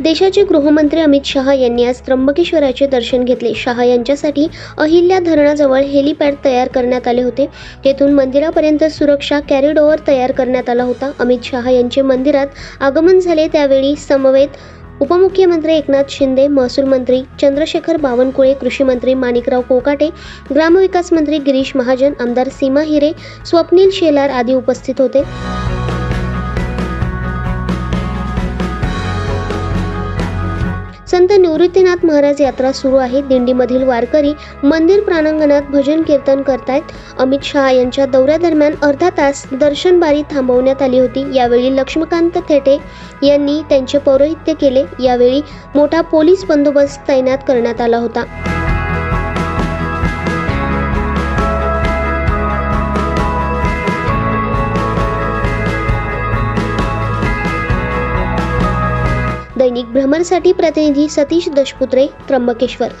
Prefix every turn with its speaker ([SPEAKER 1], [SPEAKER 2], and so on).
[SPEAKER 1] देशाचे गृहमंत्री अमित शहा यांनी आज त्र्यंबकेश्वराचे दर्शन घेतले. शहा यांच्यासाठी अहिल्या धरणाजवळ हेलिपॅड तयार करण्यात आले होते. तेथून मंदिरापर्यंत सुरक्षा कॅरिडोअर तयार करण्यात आला होता. अमित शहा यांचे मंदिरात आगमन झाले. त्यावेळी समवेत उपमुख्यमंत्री एकनाथ शिंदे महसूल मंत्री चंद्रशेखर बावनकुळे कृषी मंत्री माणिकराव कोकाटे ग्रामविकास मंत्री गिरीश महाजन आमदार सीमा हिरे स्वप्नील शेलार आदी उपस्थित होते. संत निवृत्तीनाथ महाराज यात्रा सुरू आहे. दिंडीमधील वारकरी मंदिर प्रांगणात भजन कीर्तन करतायत. अमित शहा यांच्या दौऱ्यादरम्यान अर्धा तास दर्शनबारी थांबवण्यात आली होती. यावेळी लक्ष्मीकांत थेटे यांनी त्यांचे पौरोहित्य केले. यावेळी मोठा पोलीस बंदोबस्त तैनात करण्यात आला होता. दैनिक भ्रमणसाठी प्रतिनिधी सतीश दशपुत्रे त्र्यंबकेश्वर.